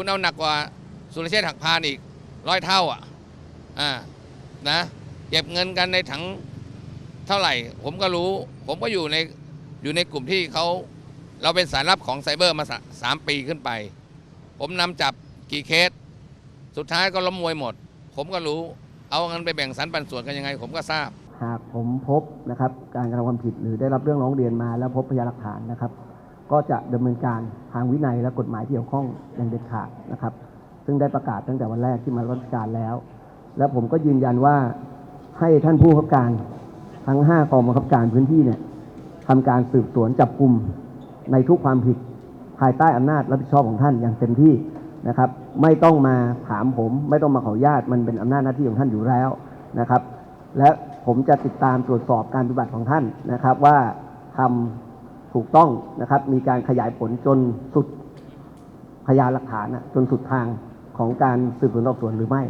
คุณเอาหนักกว่าสุรเชษฐ์หักพานอีกร้อยเท่าอะอ่านะเก็บเงินกันในถังเท่าไหร่ ผมก็รู้ ผมก็อยู่ในอยู่ในกลุ่มที่เขาเราเป็นสายลับของไซเบอร์มาสาสามปีขึ้นไป ผมนำจับกี่เคส สุดท้ายก็ล้มมวยหมด ผมก็รู้เอาเงินไปแบ่งสรรปันส่วนกันยังไง ผมก็ทราบ หากผมพบนะครับ การกระทำความผิดหรือได้รับเรื่องร้องเรียนมาแล้วพบพยานหลักฐานนะครับ ก็จะดำเนินการทางวินัยและกฎหมายที่เกี่ยวข้องอย่างเด็ดขาดนะครับ ซึ่งได้ประกาศตั้งแต่วันแรกที่มารับราชการแล้ว และผมก็ยืนยันว่าให้ท่านผู้บังคับการทั้ง 5กองบังคับการพื้นที่เนี่ยทำการสืบสวนจับกลุ่มในทุกความผิดภายใต้อำนาจรับผิดชอบของท่านอย่างเต็มที่นะครับ ไม่ต้องมาถามผม ไม่ต้องมาขออนุญาตมันเป็นอำนาจหน้าที่ของท่านอยู่แล้วนะครับ และผมจะติดตามตรวจสอบการปฏิบัติของท่านนะครับว่าทำ ถูกต้องนะครับ มีการขยายผลจนสุดพยานหลักฐานอะจนสุดทางของการสืบสวนสอบสวนหรือไม่